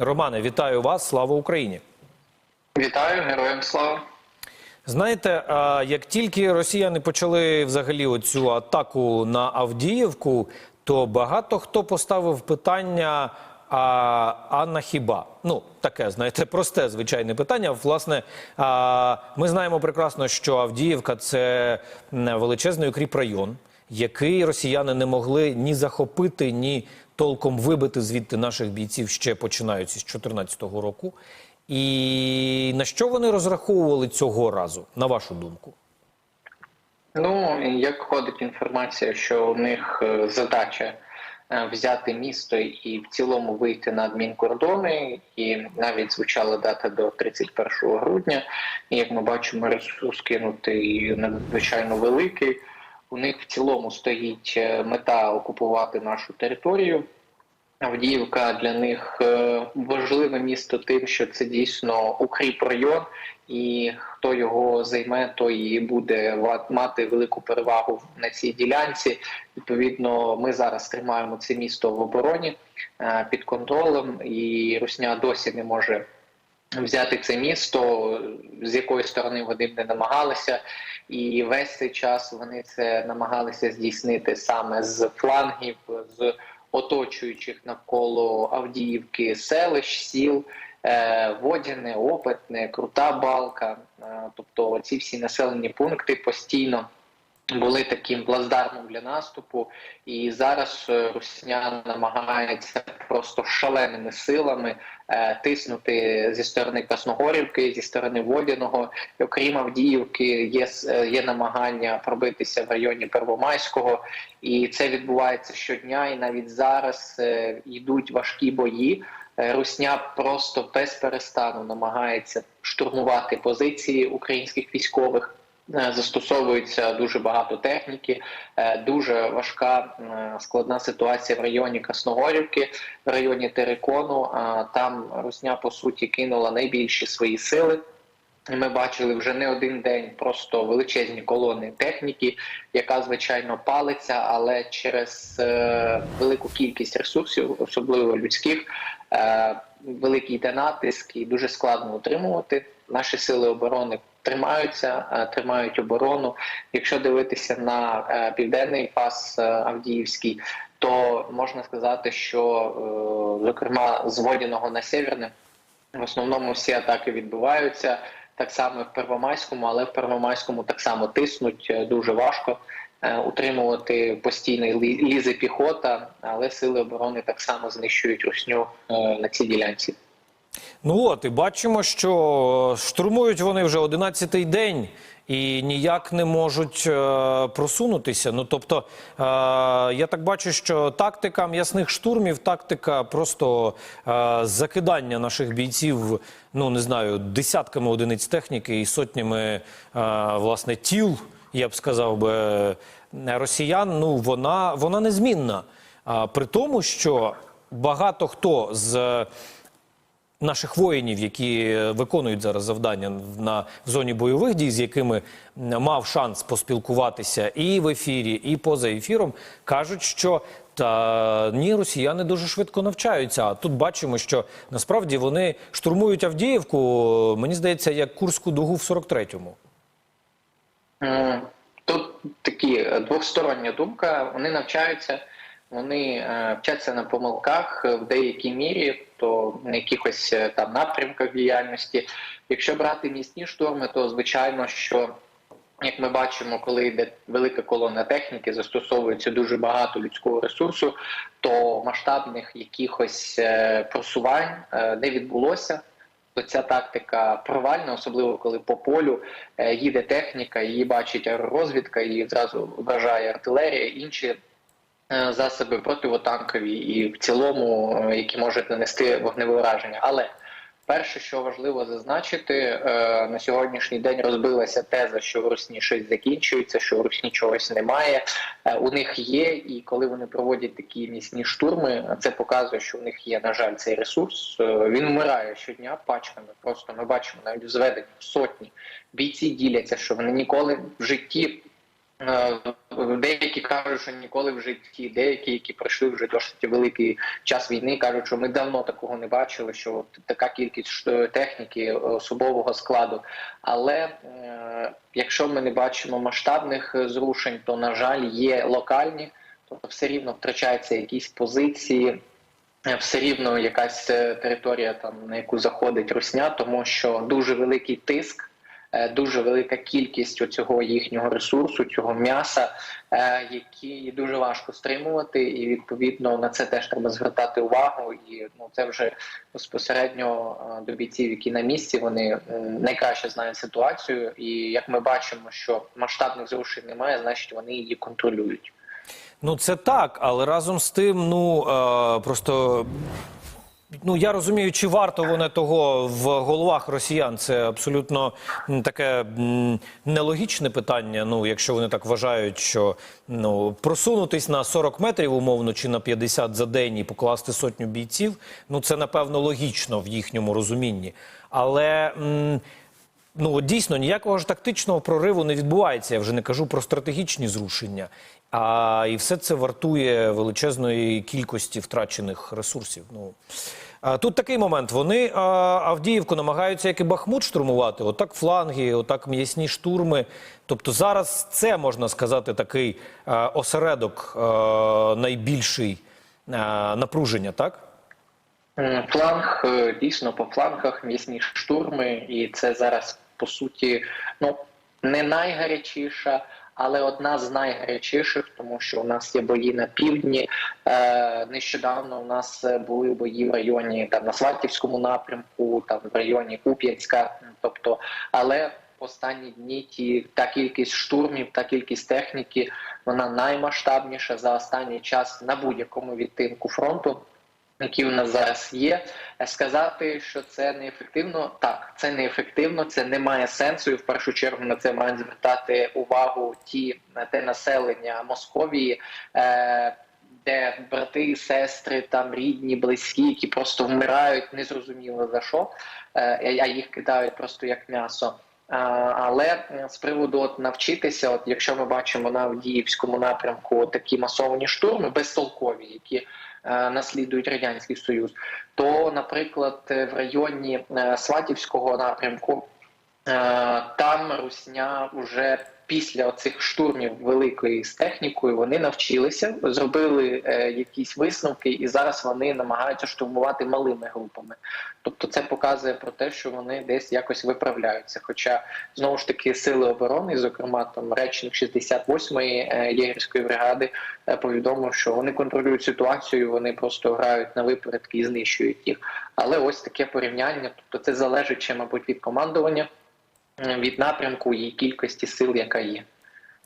Романе, вітаю вас! Слава Україні! Вітаю, героям слава. Знаєте, як тільки росіяни почали взагалі оцю атаку на Авдіївку, то багато хто поставив питання. А, а на хіба? Ну, таке, знаєте, просте звичайне питання. Власне, а, ми знаємо прекрасно, що Авдіївка це величезний укріпрайон, який росіяни не могли ні захопити, ні толком вибити звідти наших бійців ще починаючи з 2014 року. І на що вони розраховували цього разу, на вашу думку? Ну, як ходить інформація, що у них е, задача е, взяти місто і в цілому вийти на адмінкордони, і навіть звучала дата до 31 грудня. І як ми бачимо, ресурс кинутий надзвичайно великий. У них в цілому стоїть е, мета окупувати нашу територію. Авдіївка для них е, важливе місто тим, що це дійсно укріп район, і хто його займе, той і буде мати велику перевагу на цій ділянці. Відповідно, ми зараз тримаємо це місто в обороні е, під контролем, і Русня досі не може взяти це місто, з якої сторони вони б не намагалися, і весь цей час вони це намагалися здійснити саме з флангів, з оточуючих навколо Авдіївки селищ, сіл. е, Водяне, Опитне, Крута Балка, Е, тобто ці всі населені пункти постійно були таким плацдармом для наступу, і зараз е, Русня намагається просто шаленими силами е, тиснути зі сторони Красногорівки, зі сторони Водяного. Окрім Авдіївки, є, е, є намагання пробитися в районі Первомайського, і це відбувається щодня. І навіть зараз е, йдуть важкі бої. Е, Русня просто без перестану намагається штурмувати позиції українських військових. Е, Застосовується дуже багато техніки, е, дуже важка е, складна ситуація в районі Красногорівки, в районі Терекону. Там Русня по суті кинула найбільші свої сили. Ми бачили вже не один день просто величезні колони техніки, яка звичайно палиться, але через велику кількість ресурсів, особливо людських, великий йде натиск і дуже складно утримувати. Наші сили оборони тримаються, е, тримають оборону. Якщо дивитися на е, південний фас е, Авдіївський, то можна сказати, що зокрема з Водяного на Северне в основному всі атаки відбуваються так само і в Первомайському, але в Первомайському так само тиснуть дуже важко утримувати постійний лізе піхота, але сили оборони так само знищують русню на цій ділянці. Ну от і бачимо, що штурмують вони вже 11-й день і ніяк не можуть е, просунутися. Ну тобто, е, я так бачу, що тактика м'ясних штурмів, тактика просто е, закидання наших бійців, ну не знаю, десятками одиниць техніки і сотнями е, власне тіл, я б сказав би, е, росіян. Ну вона, вона незмінна. А при тому, що багато хто з наших воїнів, які виконують зараз завдання на в зоні бойових дій, з якими мав шанс поспілкуватися і в ефірі, і поза ефіром, кажуть, що та ні, росіяни дуже швидко навчаються. А тут бачимо, що насправді вони штурмують Авдіївку. Мені здається, як Курську дугу в 43-му. Тут такі е, двостороння думка. Вони навчаються, вони е, вчаться на помилках е, в деякій мірі, то на якихось е, там напрямках діяльності. Якщо брати місні штурми, то звичайно, що як ми бачимо, коли йде велика колона техніки, застосовується дуже багато людського ресурсу, то масштабних якихось просувань не відбулося. То ця тактика провальна, особливо коли по полю їде техніка, її бачить аеророзвідка, її зразу вражає артилерія, інші засоби противотанкові і в цілому, е, які можуть нанести вогневе враження. Але перше, що важливо зазначити, е, на сьогоднішній день розбилася теза, що в Русні щось закінчується, що в Русні чогось немає. Е, У них є, і коли вони проводять такі міцні штурми, це показує, що в них є, на жаль, цей ресурс. Е, Він вмирає щодня пачками. Просто ми бачимо навіть в зведенні сотні. Бійці діляться, що вони ніколи в житті Е, Деякі кажуть, що ніколи в житті, деякі, які пройшли вже досить великий час війни, кажуть, що ми давно такого не бачили, що така кількість техніки, особового складу. Але е, якщо ми не бачимо масштабних е, зрушень, то на жаль є локальні, тобто все рівно втрачаються якісь позиції. е, Все рівно якась е, територія, там на яку заходить русня, тому що дуже великий тиск е, дуже велика кількість цього їхнього ресурсу, цього м'яса, е, які дуже важко стримувати, і відповідно на це теж треба звертати увагу. І ну це вже безпосередньо е, до бійців, які на місці, вони найкраще знають ситуацію. І як ми бачимо, що масштабних зрушень немає, значить вони її контролюють. Ну це так, але разом з тим, ну е, просто. Ну, я розумію, чи варто вони того в головах росіян. Це абсолютно таке нелогічне питання. Ну, якщо вони так вважають, що ну просунутись на 40 метрів умовно чи на 50 за день і покласти сотню бійців, ну це напевно логічно в їхньому розумінні. Але м, ну дійсно ніякого ж тактичного прориву не відбувається. Я вже не кажу про стратегічні зрушення. А і все це вартує величезної кількості втрачених ресурсів. Ну а тут такий момент. Вони а, Авдіївку намагаються, як і Бахмут, штурмувати. Отак фланги, отак м'ясні штурми. Тобто зараз це можна сказати такий а, осередок а, найбільший а, напруження, так? Фланг е, дійсно по флангах м'ясні штурми, і це зараз по суті ну не найгарячіша, але одна з найгарячіших, тому що у нас є бої на півдні. Е, нещодавно у нас е, були бої в районі там на Сватівському напрямку, там в районі Куп'янська. Тобто, але останні дні ті та кількість штурмів, та кількість техніки, вона наймасштабніша за останній час на будь-якому відтинку фронту які у нас зараз є, Е, сказати, що це неефективно, так, це неефективно, це не має сенсу, і в першу чергу на це мають звертати увагу ті на те населення Московії. Е, де брати, сестри, там рідні, близькі, які просто вмирають, незрозуміло за що, е, а їх кидають просто як м'ясо. Але е, з приводу от навчитися, от якщо ми бачимо на Авдіївському напрямку такі масовані штурми, безтолкові, які е, наслідують радянський союз, то, наприклад, е, в районі е, Сватівського напрямку е, там Русня вже після цих штурмів великої з технікою вони навчилися, зробили е, якісь висновки, і зараз вони намагаються штурмувати малими групами. Тобто, це показує про те, що вони десь якось виправляються. Хоча знову ж таки сили оборони, зокрема там речник 68-ї е, єгерської бригади, е, повідомив, що вони контролюють ситуацію, вони просто грають на випередки і знищують їх. Але ось таке порівняння, тобто це залежить ще, мабуть, від командування, від напрямку і кількості сил, яка є.